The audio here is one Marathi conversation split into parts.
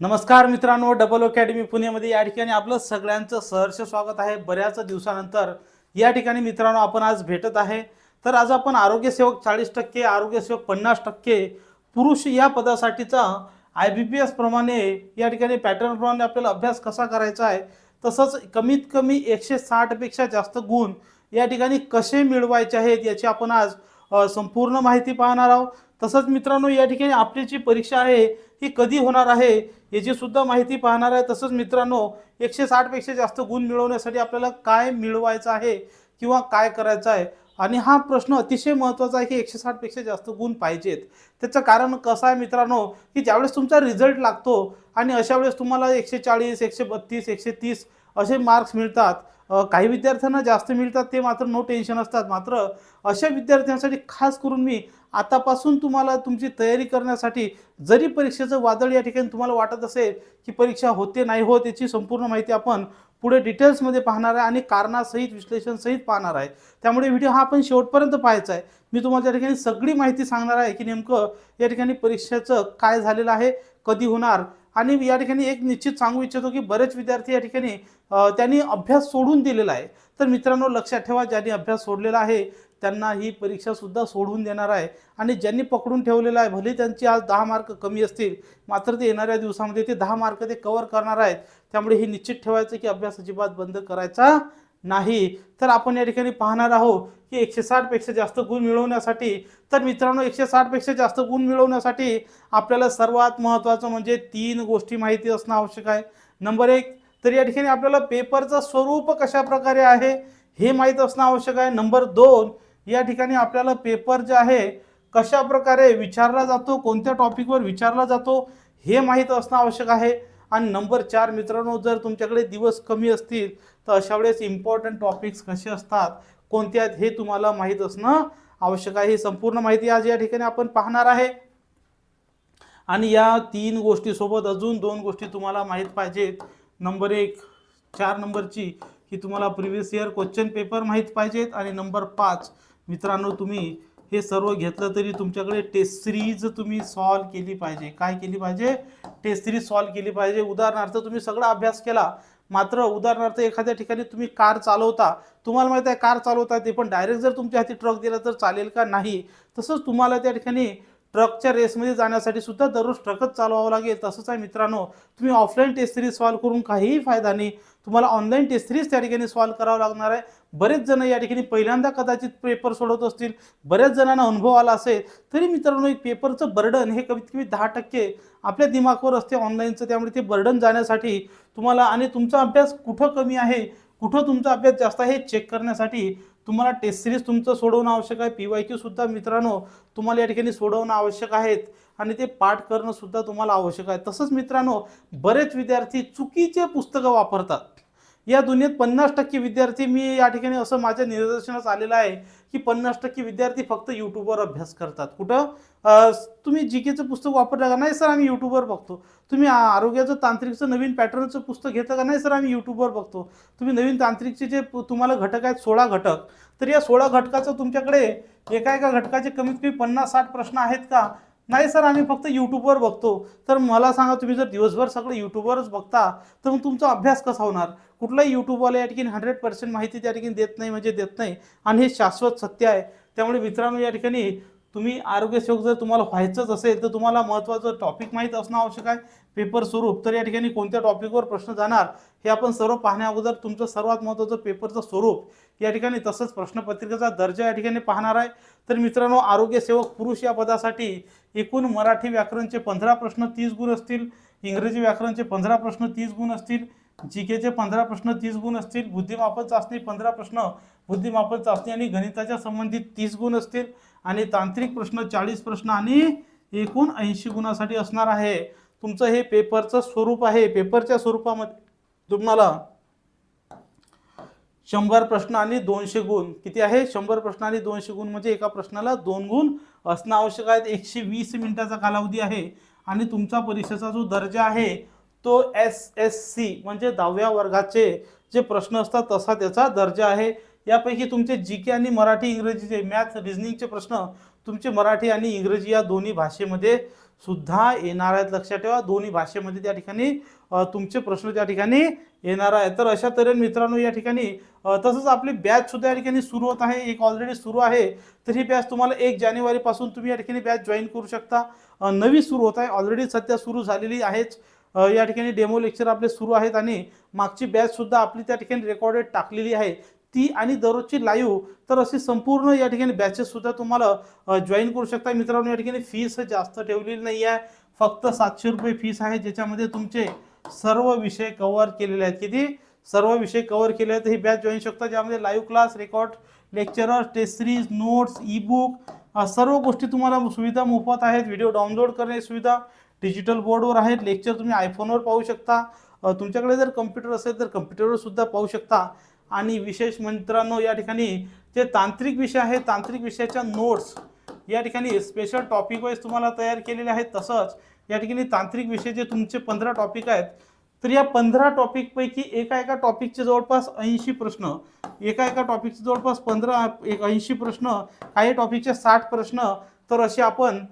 नमस्कार मित्रांनो डबल अकॅडमी पुणेमध्ये या ठिकाणी आपलं सगळ्यांचं सहर्ष स्वागत आहे. बऱ्याच दिवसानंतर या ठिकाणी मित्रांनो आपण आज भेटत आहे. तर आज आपण आरोग्यसेवक चाळीस टक्के आरोग्यसेवक पन्नास टक्के पुरुष या पदासाठीचा आय बी पी एस प्रमाणे या ठिकाणी पॅटर्नप्रमाणे आपल्याला अभ्यास कसा करायचा आहे तसंच कमीत कमी एकशे साठपेक्षा जास्त गुण या ठिकाणी कसे मिळवायचे आहेत याची आपण आज संपूर्ण माहिती पाहणार आहोत. तसंच मित्रांनो या ठिकाणी आपली जी परीक्षा आहे ही कधी होणार आहे याची सुद्धा माहिती पाहणार आहे तसंच मित्रांनो एकशे साठपेक्षा जास्त गुण मिळवण्यासाठी आपल्याला काय मिळवायचं आहे किंवा काय करायचं आहे? आणि हा प्रश्न अतिशय महत्त्वाचा आहे की एकशे साठपेक्षा जास्त गुण पाहिजेत. त्याचं कारण कसं आहे मित्रांनो की ज्यावेळेस तुमचा रिझल्ट लागतो आणि अशा वेळेस तुम्हाला एकशे चाळीस एकशे बत्तीस एकशे तीस असे मार्क्स मिळतात काही विद्यार्थ्यांना जास्त मिळतात ते मात्र नो टेन्शन असतात. मात्र अशा विद्यार्थ्यांसाठी खास करून मी आतापासून तुम्हाला तुमची तयारी करण्यासाठी जरी परीक्षेचं वादळ या ठिकाणी तुम्हाला वाटत असेल की परीक्षा होते नाही होत याची संपूर्ण माहिती आपण पुढे डिटेल्समध्ये पाहणार आहे आणि कारणासहित विश्लेषणसहित पाहणार आहे. त्यामुळे व्हिडिओ हा आपण शेवटपर्यंत पाहायचा आहे. मी तुम्हाला त्या ठिकाणी सगळी माहिती सांगणार आहे की नेमकं या ठिकाणी परीक्षेचं काय झालेलं आहे कधी होणार. आणि या ठिकाणी एक निश्चित सांगू इच्छितो की बरेच विद्यार्थी या ठिकाणी त्यांनी अभ्यास सोडून दिलेला आहे. तर मित्रांनो लक्षात ठेवा ज्यांनी अभ्यास सोडलेला आहे त्यांना ही परीक्षासुद्धा सोडून देणार आहे. आणि ज्यांनी पकडून ठेवलेलं आहे भले त्यांची आज दहा मार्क कमी असतील मात्र ते येणाऱ्या दिवसामध्ये ते दहा मार्क ते कवर करणार आहेत. त्यामुळे हे निश्चित ठेवायचं की अभ्यास अजिबात बंद करायचा नाही. तर आपण या ठिकाणी पाहणार आहोत की एकशे साठपेक्षा जास्त गुण मिळवण्यासाठी तर मित्रांनो एकशे साठपेक्षा जास्त गुण मिळवण्यासाठी आपल्याला सर्वात महत्त्वाचं म्हणजे तीन गोष्टी माहिती असणं आवश्यक आहे. नंबर एक तर या ठिकाणी आपल्याला पेपरचं स्वरूप कशा प्रकारे आहे हे माहीत असणं आवश्यक आहे. नंबर दोन या ठिकाणी आपल्याला पेपर जे आहे कशा प्रकारे विचारला जातो कोणत्या टॉपिकवर विचारला जातो हे माहीत असणं आवश्यक आहे. आणि नंबर चार मित्रांनो जर तुमच्याकडे दिवस कमी असतील तर अशा वेळेस इम्पॉर्टंट टॉपिक्स कसे असतात कोणते आहेत हे तुम्हाला माहीत असणं आवश्यक आहे. ही संपूर्ण माहिती आज या ठिकाणी आपण पाहणार आहे. आणि या तीन गोष्टीसोबत अजून दोन गोष्टी तुम्हाला माहीत पाहिजेत. नंबर एक चार नंबरची की तुम्हाला प्रिव्हियस इयर क्वेश्चन पेपर माहीत पाहिजेत. आणि नंबर पाच मित्रांनो तुम्ही हे सर्व घेतलं तरी तुमच्याकडे टेस्ट सिरीज तुम्ही सॉल्व केली पाहिजे. काय केली पाहिजे? टेस्ट सिरीज सॉल्व केली पाहिजे. उदाहरणार्थ तुम्ही सगळा अभ्यास केला मात्र उदाहरणार्थ एखाद्या ठिकाणी तुम्ही कार चालवता तुम्हाला माहिती आहे कार चालवता ते पण डायरेक्ट जर तुमच्या हाती ट्रक दिला तर चालेल का? नाही. तसंच तुम्हाला त्या ठिकाणी ट्रकच्या रेसमध्ये जाण्यासाठी सुद्धा दररोज ट्रकच चालवावं लागेल. तसंच आहे मित्रांनो तुम्ही ऑफलाईन टेस्ट सिरीज सॉल्व करून काहीही फायदा नाही. तुम्हाला ऑनलाईन टेस्ट सिरीज त्या ठिकाणी सॉल्व करावं लागणार आहे. बरेच जण या ठिकाणी पहिल्यांदा कदाचित पेपर सोडवत असतील बऱ्याच जणांना अनुभव आला असेल तरी मित्रांनो एक पेपरचं बर्डन हे कमीत कमी दहा टक्के आपल्या दिमागावर असते ऑनलाईनचं त्यामुळे ते बर्डन जाण्यासाठी तुम्हाला आणि तुमचा अभ्यास कुठं कमी आहे कुठं तुमचा अभ्यास जास्त आहे हे चेक करण्यासाठी तुम्हाला टेस्ट सिरीज तुमचं सोडवणं आवश्यक आहे. पी वाय क्यूसुद्धा मित्रांनो तुम्हाला या ठिकाणी सोडवणं आवश्यक आहेत आणि ते पाठ करणंसुद्धा तुम्हाला आवश्यक आहे. तसंच मित्रांनो बरेच विद्यार्थी चुकीचे पुस्तकं वापरतात. या दुनियेत पन्नास टक्के विद्यार्थी मी या ठिकाणी असं माझ्या निदर्शनास आलेलं आहे की पन्नास टक्के विद्यार्थी फक्त यूट्यूबवर अभ्यास करतात. कुठं? तुम्ही जी केचं पुस्तक वापरलं का? नाही सर आम्ही यूट्यूबवर बघतो. तुम्ही आरोग्याचं तांत्रिकचं नवीन पॅटर्नचं पुस्तक घेतं का? नाही सर आम्ही यूट्यूबवर बघतो. तुम्ही नवीन तांत्रिकचे जे तुम्हाला घटक आहेत सोळा घटक तर या सोळा घटकाचं तुमच्याकडे एका एका घटकाचे कमीत कमी पन्नास साठ प्रश्न आहेत का? नाही सर आम्ही फक्त यूट्यूबवर बघतो. तर मला सांगा तुम्ही जर दिवसभर सगळं यूट्यूबवरच बघता तर मग तुमचा अभ्यास कसा होणार? कुठलाही यूट्यूबवाला या ठिकाणी हंड्रेड पर्सेंट माहिती त्या ठिकाणी देत नाही म्हणजे देत नाही. आणि हे शाश्वत सत्य आहे. त्यामुळे मित्रांनो या ठिकाणी तुम्ही आरोग्यसेवक जर तुम्हाला व्हायचंच असेल तर तुम्हाला महत्त्वाचं टॉपिक माहीत असणं आवश्यक आहे. पेपर स्वरूप तर या ठिकाणी कोणत्या टॉपिकवर प्रश्न जाणार हे आपण सर्व पाहण्या अगोदर तुमचं सर्वात महत्त्वाचं पेपरचं स्वरूप या ठिकाणी तसंच प्रश्नपत्रिकेचा दर्जा या ठिकाणी पाहणार आहे. तर मित्रांनो आरोग्यसेवक पुरुष या पदासाठी एकूण मराठी व्याकरणचे पंधरा प्रश्न तीस गुण असतील इंग्रजी व्याकरणचे पंधरा प्रश्न तीस गुण असतील जी केचे पंधरा प्रश्न तीस गुण असतील बुद्धिमापन चाचणी पंधरा प्रश्न बुद्धिमापन चाचणी आणि गणिताच्या संबंधित तीस गुण असतील आणि तांत्रिक प्रश्न चाळीस प्रश्न आणि एकूण ऐंशी गुणासाठी असणार आहे. तुमचं हे पेपरचं स्वरूप आहे. पेपरच्या स्वरूपामध्ये तुम्हाला शंभर प्रश्न आणि दोनशे गुण. किती आहे? शंभर प्रश्न आणि दोनशे गुण म्हणजे एका प्रश्नाला दोन गुण असणं आवश्यक आहे. एकशे वीस मिनिटाचा कालावधी आहे आणि तुमचा परीक्षेचा जो दर्जा आहे तो एस एस सी म्हणजे दहाव्या वर्गाचे जे प्रश्न असतात तसा त्याचा दर्जा आहे. यापैकी तुमचे जी के आणि मराठी इंग्रजीचे मॅथ रिझनिंगचे प्रश्न तुमचे मराठी आणि इंग्रजी या दोन्ही भाषेमध्ये सुद्धा येणार आहेत. लक्षात ठेवा दोन्ही भाषेमध्ये त्या ठिकाणी तुमचे प्रश्न त्या ठिकाणी येणार आहे तर अशा तऱ्हेने मित्रांनो या ठिकाणी तसंच आपली बॅच सुद्धा या ठिकाणी सुरू होत आहे. एक ऑलरेडी सुरू आहे. तर ही बॅच तुम्हाला एक जानेवारीपासून तुम्ही या ठिकाणी बॅच जॉईन करू शकता. नवी सुरू होत आहे. ऑलरेडी सध्या सुरू झालेली आहेच. या ठिकाणी डेमो लेक्चर आपले सुरू आहेत आणि मागची बॅच सुद्धा आपली त्या ठिकाणी रेकॉर्डेड टाकलेली आहे. ती आणि दररोजची लाईव्ह तर अशी संपूर्ण या ठिकाणी बॅचेस सुद्धा तुम्हाला जॉईन करू शकता. मित्रांनो या ठिकाणी फीस जास्त ठेवलेली नाही आहे फक्त सातशे रुपये फीस आहे. ज्याच्यामध्ये तुमचे सर्व विषय कव्हर केलेले आहेत. किती? सर्व विषय कव्हर केले आहेत. ही बॅच जॉईन शकता. ज्यामध्ये live class record lecturer test series notes e book सर्व गोष्टी तुम्हाला सुविधा मोफत आहेत. व्हिडिओ डाउनलोड करण्याची सुविधा डिजिटल बोर्डवर आहेत. लेक्चर तुम्ही आयफोनवर पाहू शकता. तुमच्याकडे जर कम्प्युटर असेल तर कम्प्युटरवर सुद्धा पाहू शकता. आणि विशेष मित्रांनो या ठिकाणी जे तांत्रिक विषय आहेत तांत्रिक विषयाच्या नोट्स या ठिकाणी स्पेशल टॉपिक वाईज तुम्हाला तयार केलेले आहेत. तसंच या ठिकाणी तांत्रिक विषय जे तुमचे पंधरा टॉपिक आहेत तर या पंधरा टॉपिकपैकी एका एका टॉपिकचे जवळपास ऐंशी प्रश्न एका एका टॉपिकचे जवळपास पंधरा एक ऐंशी प्रश्न काही टॉपिकचे साठ प्रश्न तर असे आपण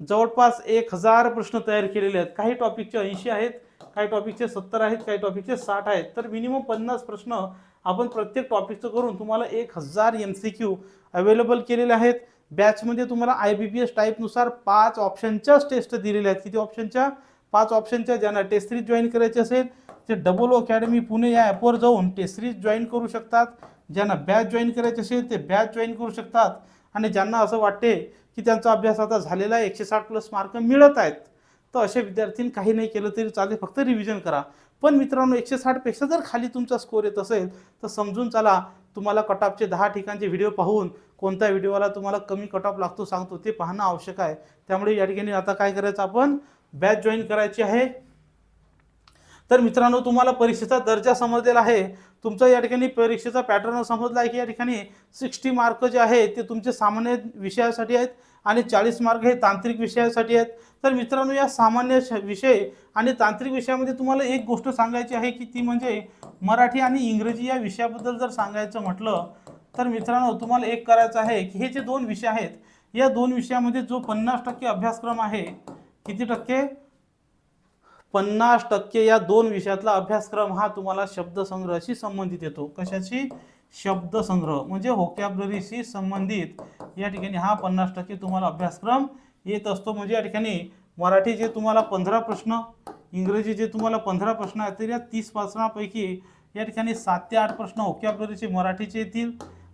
जवळपास एक हजार प्रश्न तयार केलेले आहेत. काही टॉपिकचे ऐंशी आहेत काही टॉपिकचे सत्तर आहेत काही टॉपिकचे साठ आहेत. तर मिनिमम पन्नास प्रश्न आपण प्रत्येक टॉपिकचं करून तुम्हाला एक हजार एम सी क्यू अवेलेबल केलेले आहेत. बॅचमध्ये तुम्हाला आय बी पी एस टाईपनुसार पाच ऑप्शनच्याच टेस्ट दिलेल्या आहेत. किती ऑप्शनच्या पाच ऑप्शनच्या ज्यांना टेस्ट सिरीज जॉईन करायची असेल ते डबल अकॅडमी पुणे या ॲपवर जाऊन टेस्ट सिरीज जॉईन करू शकतात. ज्यांना बॅच जॉईन करायची असेल ते बॅच जॉईन करू शकतात. आणि ज्यांना असं वाटते की त्यांचा अभ्यास आता झालेला आहे एकशे साठ प्लस मार्क मिळत आहेत तर असे विद्यार्थ्यांनी काही नाही केलं तरी चालेल फक्त रिव्हिजन करा. पण मित्रांनो एकशे साठपेक्षा जर खाली तुमचा स्कोर येत असेल तर समजून चला तुम्हाला कटापचे दहा ठिकाणचे व्हिडिओ पाहून कोणत्या व्हिडिओला तुम्हाला कमी कटऑफ लागतो सांगतो ते पाहणं आवश्यक आहे. त्यामुळे या ठिकाणी आता काय करायचं आपण? बॅच जॉईन करायची आहे. तर मित्रांनो तुम्हाला परीक्षेचा दर्जा समजलेला आहे. तुमचा या ठिकाणी परीक्षेचा पॅटर्न समजला आहे की या ठिकाणी सिक्स्टी मार्क जे आहे ते तुमचे सामान्य विषयासाठी आहेत आणि चाळीस मार्क हे तांत्रिक विषयासाठी आहेत. तर मित्रांनो या सामान्य श- विषय आणि तांत्रिक विषयामध्ये तुम्हाला एक गोष्ट सांगायची आहे की ती म्हणजे मराठी आणि इंग्रजी या विषयाबद्दल जर सांगायचं म्हटलं तर मित्रांनो तुम्हाला एक करायचं आहे की हे जे दोन विषय आहेत या दोन विषयामध्ये जो पन्नास टक्के अभ्यासक्रम आहे किती टक्के? पन्नास टक्के या दोन विषयातला अभ्यासक्रम हा तुम्हाला शब्दसंग्रहाशी संबंधित येतो. कशाशी? शब्दसंग्रह म्हणजे होकॅब्ररीशी संबंधित. या ठिकाणी हा पन्नास टक्के तुम्हाला अभ्यासक्रम येत असतो. म्हणजे या ठिकाणी मराठी जे तुम्हाला पंधरा प्रश्न इंग्रजी जे तुम्हाला पंधरा प्रश्न आहेत तर या तीस प्रश्नापैकी या ठिकाणी सात ते आठ प्रश्न होकॅब्ररीचे मराठीचे येतील.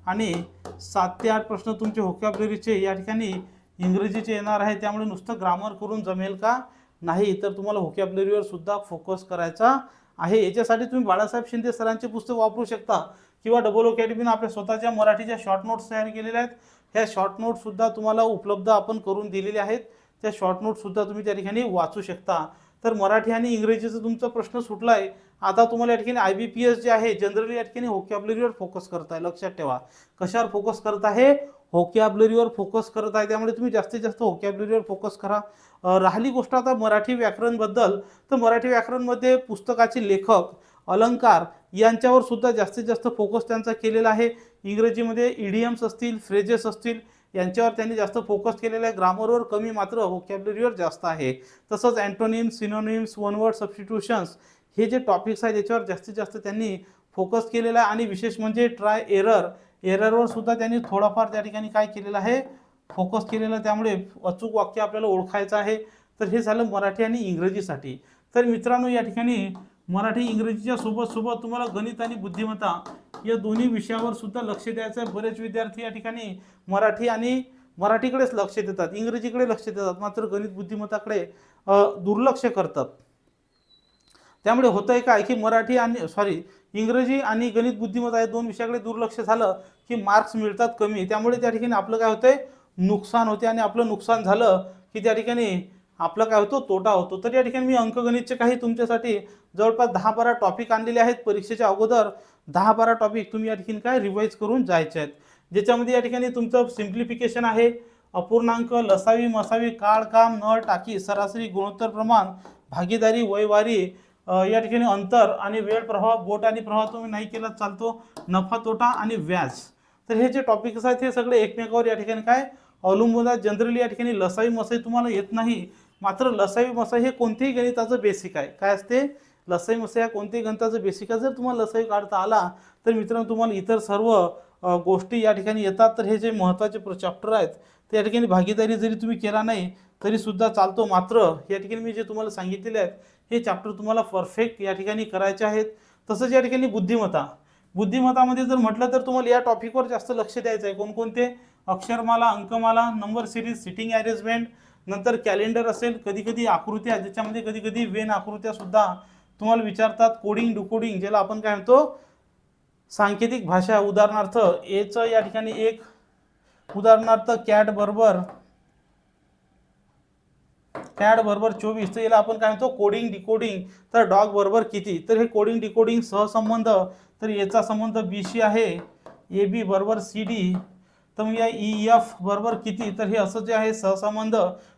आणि सात ते आठ प्रश्न तुमचे होकॅबलरीचे या ठिकाणी इंग्रजीचे येणार आहे. त्यामुळे नुसतं ग्रामर करून जमेल का? नाही तर तुम्हाला होकॅबलरीवर सुद्धा फोकस करायचा आहे. याच्यासाठी तुम्ही बाळासाहेब शिंदे सरांचे पुस्तक वापरू शकता किंवा डबल अकॅडमीनं आपल्या स्वतःच्या मराठीच्या शॉर्ट नोट्स तयार केलेल्या आहेत. ह्या शॉर्ट नोट्ससुद्धा तुम्हाला उपलब्ध आपण करून दिलेले आहेत. त्या शॉर्ट नोट्ससुद्धा तुम्ही त्या ठिकाणी वाचू शकता. तर मराठी आणि इंग्रजीचा तुमचा प्रश्न सुटला आहे आता तुम्हाला या ठिकाणी आय बी पी एस जे आहे जनरली या ठिकाणी होकॅबलरीवर फोकस करत आहे लक्षात ठेवा. कशावर फोकस करत आहे? होकॅबलरीवर फोकस करत आहे. त्यामुळे तुम्ही जास्तीत जास्त होकॅबलरीवर फोकस करा. राहिली गोष्ट आता मराठी व्याकरणबद्दल. तर मराठी व्याकरणमध्ये पुस्तकाचे लेखक अलंकार यांच्यावर सुद्धा जास्तीत जास्त फोकस त्यांचा केलेला आहे. इंग्रजीमध्ये इडियम्स असतील फ्रेजेस असतील यांच्यावर त्यांनी जास्त फोकस केलेला आहे. ग्रामरवर कमी मात्र व्होकॅबलरीवर जास्त आहे. तसंच antonyms synonyms one word substitutions हे जे टॉपिक्स आहेत याच्यावर जास्तीत जास्त त्यांनी फोकस केलेला आहे आणि विशेष म्हणजे ट्राय एरर एररवर सुद्धा त्यांनी थोडाफार त्या ठिकाणी काय केलेलं आहे? फोकस केलेलं त्यामुळे अचूक वाक्य आपल्याला ओळखायचं आहे. तर हे झालं मराठी आणि इंग्रजीसाठी. तर मित्रांनो या ठिकाणी मराठी इंग्रजीच्या सोबत सोबत तुम्हाला गणित आणि बुद्धिमत्ता या दोन्ही विषयावर सुद्धा लक्ष द्यायचं आहे. बरेच विद्यार्थी या ठिकाणी मराठी आणि मराठीकडेच लक्ष देतात. इंग्रजीकडे लक्ष देतात. मात्र गणित बुद्धिमत्ताकडे दुर्लक्ष करतात. त्यामुळे होतं आहे काय की मराठी आणि सॉरी इंग्रजी आणि गणित बुद्धिमत्ता या दोन विषयाकडे दुर्लक्ष झालं की मार्क्स मिळतात कमी. त्यामुळे त्या ठिकाणी आपलं काय होतंय? नुकसान होते आणि आपलं नुकसान झालं की त्या ठिकाणी आपलं काय होतो? तोटा होतो. तर या ठिकाणी मी अंकगणितचे काही तुमच्यासाठी जवळपास दहा बारा टॉपिक आणलेले आहेत परीक्षेच्या अगोदर. दहा बारा टॉपिक तुम्ही या ठिकाणी काय रिवाईज करून जायचे आहेत. ज्याच्यामध्ये या ठिकाणी तुमचं सिम्प्लिफिकेशन आहे. अपूर्णांक लसावी मसावी काळ काम नळ टाकी सरासरी गुणोत्तर प्रमाण भागीदारी वयवारी या ठिकाणी अंतर आणि वेळ प्रभाव बोट आणि प्रभाव तुम्ही नाही केला चालतो. नफा तोटा आणि व्याज. तर हे जे टॉपिक्स आहेत हे सगळे एकमेकावर या ठिकाणी काय? अवलंबून आहेत. जनरली या ठिकाणी लसाई मसाई तुम्हाला येत नाही. मात्र लसाई मसाई हे कोणत्याही गणिताचं बेसिक आहे. काय असते? लसाई मसाई हा कोणत्याही गणिताचं बेसिक आहे. जर तुम्हाला लसाई काढता आला तर मित्रांनो तुम्हाला इतर सर्व गोष्टी या ठिकाणी येतात. तर हे जे महत्त्वाचे चॅप्टर आहेत ते या ठिकाणी भागीदारी जरी तुम्ही केला नाही तरीसुद्धा चालतो. मात्र या ठिकाणी मी जे तुम्हाला सांगितलेले आहेत हे चॅप्टर तुम्हाला परफेक्ट या ठिकाणी करायचे आहेत. तसंच या ठिकाणी बुद्धिमत्ता. बुद्धिमत्तामध्ये जर म्हटलं तर तुम्हाला या टॉपिकवर जास्त लक्ष द्यायचं आहे. कोणकोणते? अक्षरमाला अंकमाला नंबर सिरीज सिटिंग अरेंजमेंट नंतर कॅलेंडर असेल कधी कधी आकृत्या ज्याच्यामध्ये कधी कधी वेन आकृत्या सुद्धा तुम्हाला विचारतात. कोडिंग डुकोडिंग ज्याला आपण काय म्हणतो? सांकेतिक भाषा. उदाहरणार्थ एचं या ठिकाणी एक. उदाहरणार्थ कॅट बरोबर कॅड बरोबर चोवीस. तर याला आपण काय म्हणतो? कोडिंग डिकोडिंग तर डॉग बरोबर किती? तर हे कोडिंग डिकोडिंग सहसंबंध. तर याचा संबंध बी सी आहे. ए बी बरोबर सी डी तर मग या e, ई एफ बरोबर किती? तर हे असं जे आहे सहसंबंध.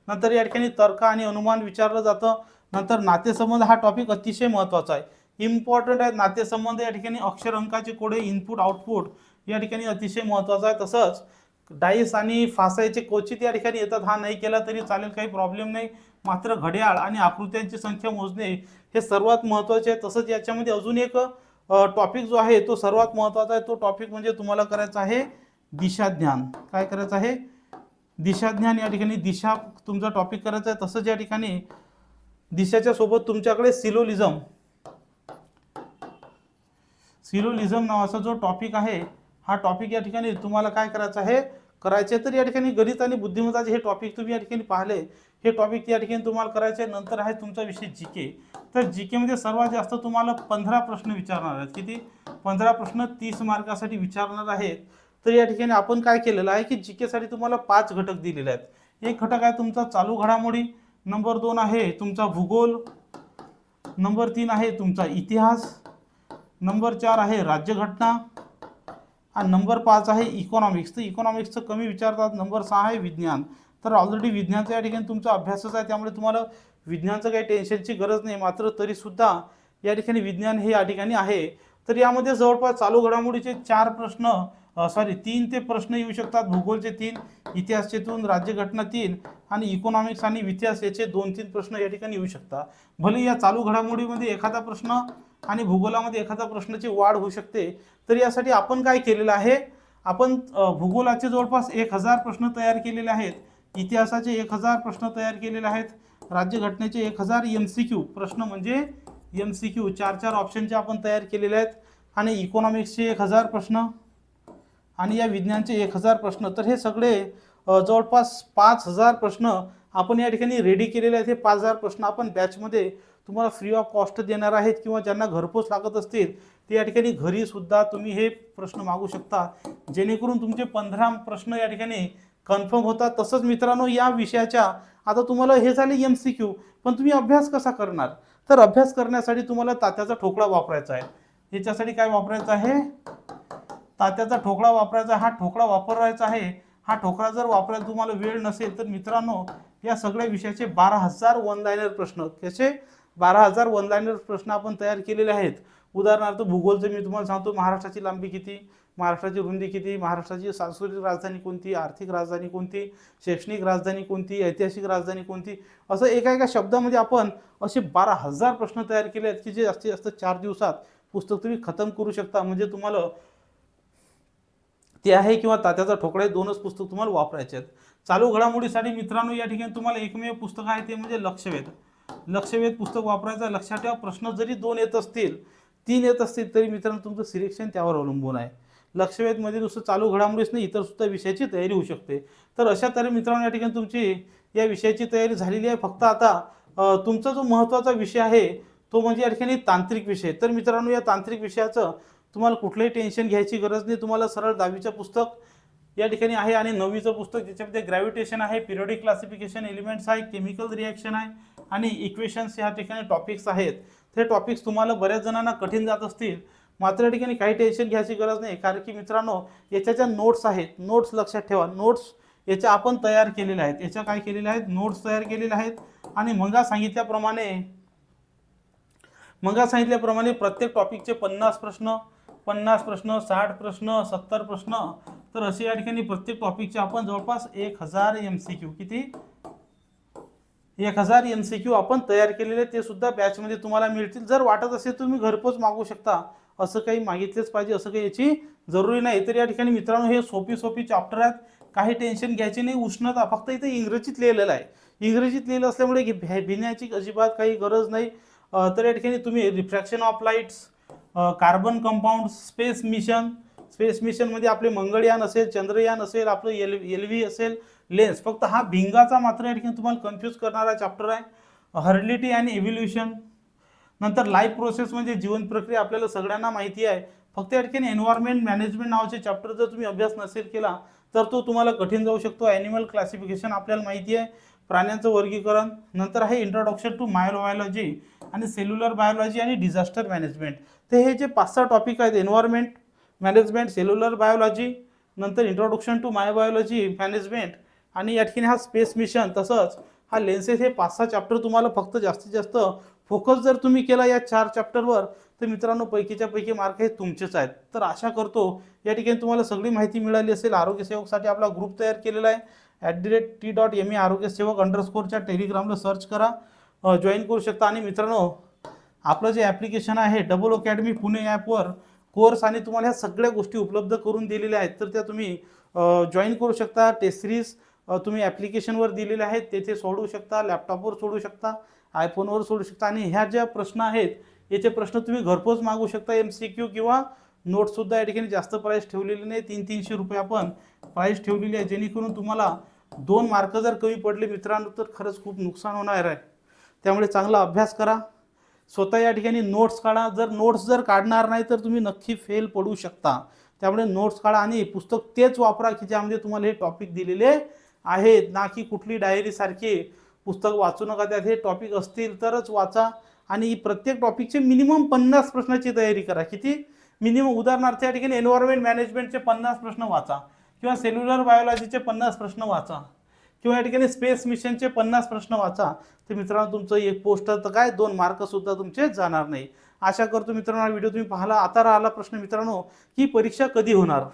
नंतर या ठिकाणी तर्क आणि अनुमान विचारलं जातं. नंतर नातेसंबंध हा टॉपिक अतिशय महत्त्वाचा आहे. इम्पॉर्टंट आहे नातेसंबंध. या ठिकाणी अक्षर अंकाचे कोडे इनपुट आउटपुट या ठिकाणी अतिशय महत्त्वाचा आहे. तसंच डाईस आणि फासायचे क्वचित या ठिकाणी येतात. हा नाही केला तरी चालेल काही प्रॉब्लेम नाही. मात्र घड्याळ आणि आकृत्यांची संख्या मोजणे हे सर्वात महत्त्वाचे आहे. तसंच याच्यामध्ये अजून एक टॉपिक जो आहे तो सर्वात महत्त्वाचा आहे. तो टॉपिक म्हणजे तुम्हाला करायचा आहे दिशाज्ञान. काय करायचं आहे? दिशाज्ञान या ठिकाणी दिशा तुमचा टॉपिक करायचा आहे. तसंच या ठिकाणी दिशाच्या सोबत तुमच्याकडे सिलोलिझम. सिलोलिझम नावाचा जो टॉपिक आहे हा टॉपिक या ठिकाणी तुम्हाला काय करायचं आहे? करायचे तर या ठिकाणी गणित आणि बुद्धिमत्ताचे हे टॉपिक तुम्ही या ठिकाणी पाहिले. हे टॉपिक या ठिकाणी तुम्हाला करायचे नंतर आहे तुमचा विषय जी के तर जी केमध्ये सर्वात जास्त तुम्हाला पंधरा प्रश्न विचारणार आहेत. किती? पंधरा प्रश्न तीस मार्कासाठी विचारणार आहेत. तर या ठिकाणी आपण काय केलेलं आहे की जी केसाठी तुम्हाला पाच घटक दिलेले आहेत. एक घटक आहे तुमचा चालू घडामोडी. नंबर दोन आहे तुमचा भूगोल. नंबर तीन आहे तुमचा इतिहास. नंबर चार आहे राज्यघटना आणि नंबर पाच आहे इकॉनॉमिक्स तर इकॉनॉमिक्सचं कमी विचारतात. नंबर सहा आहे विज्ञान. तर ऑलरेडी विज्ञानचा या ठिकाणी तुमचा अभ्यासच आहे त्यामुळे तुम्हाला विज्ञानचं काही टेन्शनची गरज नाही. मात्र तरीसुद्धा या ठिकाणी विज्ञान हे या ठिकाणी आहे. तर यामध्ये जवळपास चालू घडामोडीचे चार प्रश्न सॉरी तीन ते प्रश्न येऊ शकतात. भूगोलचे तीन इतिहासचे दोन राज्यघटना तीन आणि इकॉनॉमिक्स आणि इतिहास याचे दोन तीन प्रश्न या ठिकाणी येऊ शकतात. भले या चालू घडामोडीमध्ये एखादा प्रश्न आणि भूगोलामध्ये एखादा प्रश्नाची वाढ होऊ शकते तर यासाठी आपण काय केलेलं आहे? आपण भूगोलाचे जवळपास एक हजार प्रश्न तयार केलेले आहेत. इतिहासाचे एक हजार प्रश्न तयार केलेले आहेत. राज्यघटनेचे एक हजार एम सी क्यू प्रश्न म्हणजे एम सी क्यू चार चार ऑप्शनचे आपण तयार केलेले आहेत. आणि इकॉनॉमिक्सचे एक हजार प्रश्न. आणि या विज्ञानचे एक हजार प्रश्न. तर हे सगळे जवळपास पाच हजार प्रश्न आपण या ठिकाणी रेडी केलेले आहेत. हे पाच हजार प्रश्न आपण बॅचमध्ये तुम्हाला फ्री ऑफ कॉस्ट देणार आहेत किंवा ज्यांना घरपोच लागत असतील ते या ठिकाणी घरीसुद्धा तुम्ही हे प्रश्न मागू शकता. जेणेकरून तुमचे पंधरा प्रश्न या ठिकाणी कन्फर्म होतात तसंच मित्रांनो या विषयाच्या आता तुम्हाला हे झाले एम सी क्यू पण तुम्ही अभ्यास कसा करणार? तर अभ्यास करण्यासाठी तुम्हाला तात्याचा ठोकळा वापरायचा आहे. याच्यासाठी काय वापरायचं आहे? तात्याचा ठोकळा वापरायचा हा ठोकळा वापरायचा आहे. हा ठोकळा जर वापरायला तुम्हाला वेळ नसेल तर मित्रांनो या सगळ्या विषयाचे बारा हजार वन लायनर प्रश्न. कसे? बारा हजार वन लायनर प्रश्न आपण तयार केलेले आहेत. उदाहरणार्थ भूगोलचं मी तुम्हाला सांगतो महाराष्ट्राची लांबी किती? महाराष्ट्राची रुंदी किती महाराष्ट्राची सांस्कृतिक राजधानी कोणती आर्थिक राजधानी कोणती शैक्षणिक राजधानी कोणती ऐतिहासिक राजधानी कोणती? असं एका एका शब्दामध्ये आपण असे बारा हजार प्रश्न तयार केले आहेत की जे जास्तीत जास्त चार दिवसात पुस्तक तुम्ही खतम करू शकता. म्हणजे तुम्हाला ते आहे किंवा तात्याचा ठोकळा हे दोनच पुस्तक तुम्हाला वापरायचे आहेत. चालू घडामोडीसाठी मित्रांनो या ठिकाणी तुम्हाला एकमेव पुस्तक आहे ते म्हणजे लक्षवेध. लक्षवेध पुस्तक वापरायचं लक्षात ठेवा प्रश्न जरी दोन येत असतील तीन येत असतील तरी मित्रांनो तुमचं सिलेक्शन त्यावर अवलंबून आहे. लक्षवेधमध्ये नुसतं चालू घडामोडीच नाही इतर सुद्धा विषयाची तयारी होऊ शकते. तर अशा तऱ्हे मित्रांनो या ठिकाणी तुमची या विषयाची तयारी झालेली आहे. फक्त आता तुमचा जो महत्त्वाचा विषय आहे तो म्हणजे या ठिकाणी तांत्रिक विषय. तर मित्रांनो या तांत्रिक विषयाचं तुम्हाला कुठलंही टेन्शन घ्यायची गरज नाही. तुम्हाला सरळ दहावीचं पुस्तक या ठिकाणी आहे आणि नववीचं पुस्तक ज्याच्यामध्ये ग्रॅव्हिटेशन आहे पिरियडिक क्लासिफिकेशन एलिमेंट्स आहे केमिकल रिॲक्शन आहे आणि इक्वेशन्स ह्या ठिकाणी टॉपिक्स आहेत. ते टॉपिक्स तुम्हाला बऱ्याच जणांना कठीण जात असतील. मात्र या ठिकाणी काही टेन्शन घ्यायची गरज नाही. कारण की मित्रांनो याच्या ज्या नोट्स आहेत नोट्स लक्षात ठेवा. नोट्स याच्या आपण तयार केलेल्या आहेत. याच्या काय केलेल्या आहेत? नोट्स तयार केलेल्या आहेत. आणि मंगा सांगितल्याप्रमाणे मंगा सांगितल्याप्रमाणे प्रत्येक टॉपिकचे पन्नास प्रश्न पन्नास प्रश्न साठ प्रश्न सत्तर प्रश्न तर असे या ठिकाणी प्रत्येक टॉपिकचे आपण जवळपास एक हजार एम सी क्यू किती? एक हजार एम सी क्यू आपण तयार केलेले ते सुद्धा बॅचमध्ये तुम्हाला मिळतील. जर वाटत असेल तुम्ही घरपोच मागू शकता. असं काही मागितलेच पाहिजे असं काही याची जरुरी नाही. तर या ठिकाणी मित्रांनो हे सोपी सोपी चॅप्टर आहेत. काही टेन्शन घ्यायचे नाही. उष्णता फक्त इथे इंग्रजीत लिहिलेलं आहे. इंग्रजीत लिहिलं असल्यामुळे भे- भिण्याची अजिबात काही गरज नाही. तर या ठिकाणी तुम्ही refraction of lights carbon compound space mission space मिशनमध्ये आपले मंगळयान असेल चंद्रयान असेल आपलं एल एल व्ही असेल लेन्स फक्त हा भिंगाचा मात्र या ठिकाणी तुम्हाला कन्फ्यूज करणारा चॅप्टर आहे. हर्लिटी आणि एव्होल्युशन नंतर लाईफ प्रोसेस म्हणजे जीवन प्रक्रिया आपल्याला सगळ्यांना माहिती आहे. फक्त या ठिकाणी एन्व्हायरमेंट मॅनेजमेंट नावाचे चॅप्टर जर तुम्ही अभ्यास नसेल केला तर तो तुम्हाला कठीण जाऊ शकतो. ॲनिमल क्लासिफिकेशन आपल्याला माहिती आहे. प्राण्यांचं वर्गीकरण नंतर आहे इंट्रोडक्शन टू मायरोबायोलॉजी आणि सेल्युलर बायोलॉजी आणि डिझास्टर मॅनेजमेंट तर हे जे पाच सहा टॉपिक आहेत एन्व्हायरमेंट मॅनेजमेंट सेल्युलर बायोलॉजी नंतर इंट्रोडक्शन टू मायबायोलॉजी मॅनेजमेंट आणि या ठिकाणी हा स्पेस मिशन तसंच हा लेन्सेस हे पाच सहा चॅप्टर तुम्हाला फक्त जास्तीत जास्त फोकस जर तुम्ही केला या चार चॅप्टरवर तर मित्रांनो पैकीच्या पैकी मार्क हे तुमचेच आहेत. तर आशा करतो या ठिकाणी तुम्हाला सगळी माहिती मिळाली असेल. आरोग्यसेवकसाठी आपला ग्रुप तयार केलेला आहे. At the rate T dot M E आरोग्यसेवक अंडरस्कोरच्या टेलिग्रामला सर्च करा. जॉईन करू शकता. आणि मित्रांनो आपलं जे ॲप्लिकेशन आहे डबल अकॅडमी पुणे ॲपवर कोर्स आणि तुम्हाला ह्या सगळ्या गोष्टी उपलब्ध करून दिलेल्या आहेत. तर त्या तुम्ही जॉईन करू शकता. टेस्ट सिरीज तुम्ही ॲप्लिकेशनवर दिलेल्या आहेत. तेथे सोडवू शकता. लॅपटॉपवर सोडू शकता. आयफोनवर सोडू शकता. आणि ह्या ज्या प्रश्न आहेत याचे प्रश्न तुम्ही घरपोच मागू शकता एम सी क्यू किंवा नोटसुद्धा या ठिकाणी जास्त प्राईस ठेवलेली नाही. तीन तीनशे रुपये आपण प्राईस ठेवलेली आहे जेणेकरून तुम्हाला दोन मार्क जर कमी पडले मित्रांनो तर खरंच खूप नुकसान होणार आहे. त्यामुळे चांगला अभ्यास करा. स्वतः या ठिकाणी नोट्स काढा. जर नोट्स जर काढणार नाही तर तुम्ही नक्की फेल पडू शकता. त्यामुळे नोट्स काढा आणि पुस्तक तेच वापरा की ज्यामध्ये तुम्हाला हे टॉपिक दिलेले आहेत. ना की कुठली डायरीसारखी पुस्तक वाचू नका त्यात हे टॉपिक असतील तरच वाचा आणि प्रत्येक टॉपिकचे मिनिमम पन्नास प्रश्नाची तयारी करा. किती? मिनिमम उदाहरणार्थ या ठिकाणी एन्व्हायरमेंट मॅनेजमेंटचे पन्नास प्रश्न वाचा किंवा सेल्युलर बायोलॉजीचे पन्नास प्रश्न वाचा किंवा या ठिकाणी स्पेस मिशनचे पन्नास प्रश्न वाचा. तर मित्रांनो तुमचं एक पोस्टर तर काय? दोन मार्कसुद्धा तुमचे जाणार नाही. आशा करतो मित्रांनो हा व्हिडिओ तुम्ही पाहिला. आता राहिला प्रश्न मित्रांनो की परीक्षा कधी होणार?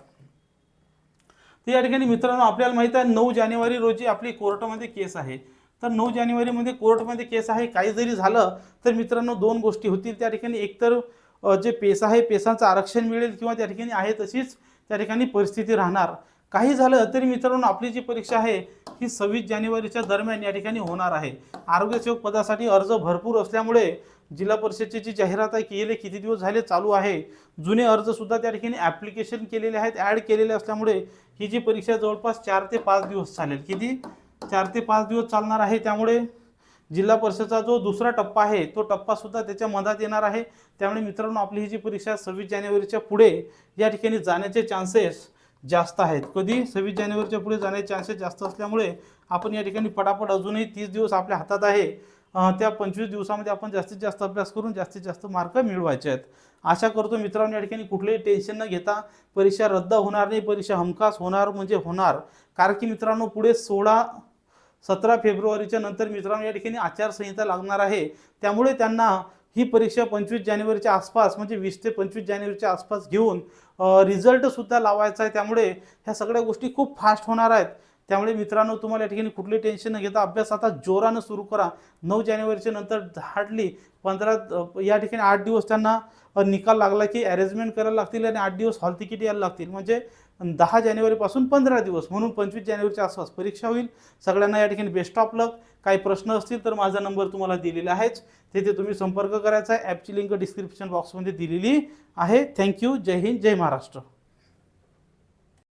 तर या ठिकाणी मित्रांनो आपल्याला माहीत आहे नऊ जानेवारी रोजी आपली कोर्टामध्ये केस आहे. तर नऊ जानेवारीमध्ये कोर्टमध्ये केस आहे. काही जरी झालं तर मित्रांनो दोन गोष्टी होतील. त्या ठिकाणी एकतर जे पेसा आहे पेसांचं आरक्षण मिळेल किंवा त्या ठिकाणी आहे तशीच त्या ठिकाणी परिस्थिती राहणार. काही झालं तरी मित्रांनो आपली जी परीक्षा आहे ही सव्वीस जानेवारीच्या दरम्यान या ठिकाणी होणार आहे. आरोग्यसेवक पदासाठी अर्ज भरपूर असल्यामुळे जिल्हा परिषदेची जी जाहिरात आहे गेले किती दिवस झाले चालू आहे जुने अर्जसुद्धा त्या ठिकाणी ॲप्लिकेशन केलेले आहेत ॲड केलेले असल्यामुळे ही जी परीक्षा जवळपास चार ते पाच दिवस चालेल. किती? चार ते पाच दिवस चालणार आहे. त्यामुळे जिल्हा परिषदचा जो दुसरा टप्पा आहे तो टप्पासुद्धा त्याच्या मधात येणार आहे. त्यामुळे मित्रांनो आपली ही जी परीक्षा सव्वीस जानेवारीच्या पुढे या ठिकाणी जाण्याचे चान्सेस जास्त आहेत. कधी? सव्वीस जानेवारीच्या पुढे जाण्याचे चान्सेस जास्त असल्यामुळे आपण या ठिकाणी पटापट अजूनही तीस दिवस आपल्या हातात आहे. त्या पंचवीस दिवसामध्ये आपण जास्तीत जास्त अभ्यास करून जास्तीत जास्त मार्क मिळवायचे आहेत. आशा करतो मित्रांनो या ठिकाणी कुठलेही टेन्शन न घेता परीक्षा रद्द होणार नाही परीक्षा हमखास होणार म्हणजे होणार. कारण की मित्रांनो पुढे सोळा सतरा फेब्रुवारीच्या नंतर मित्रांनो या ठिकाणी आचारसंहिता लागणार आहे. त्यामुळे त्यांना ही परीक्षा पंचवीस जानेवारीच्या आसपास म्हणजे वीस ते पंचवीस जानेवारीच्या आसपास घेऊन रिझल्टसुद्धा लावायचा आहे. त्यामुळे ह्या सगळ्या गोष्टी खूप फास्ट होणार आहेत. त्यामुळे मित्रांनो तुम्हाला या ठिकाणी कुठली टेन्शन न घेता अभ्यास आता जोरानं सुरू करा. नऊ जानेवारीच्या नंतर हार्डली पंधरा या ठिकाणी आठ दिवस त्यांना निकाल लागला की अरेंजमेंट करायला लागतील आणि आठ दिवस हॉल तिकीट यायला लागतील. म्हणजे आणि दहा जानेवारीपासून पंधरा दिवस म्हणून पंचवीस जानेवारीच्या आसपास परीक्षा होईल. सगळ्यांना या ठिकाणी बेस्ट ऑफ लक काही प्रश्न असतील तर माझा नंबर तुम्हाला दिलेला आहेच. तिथे तुम्ही संपर्क करायचा आहे. ॲपची लिंक डिस्क्रिप्शन बॉक्समध्ये दिलेली आहे. Thank you Jai Hind. Jai Maharashtra.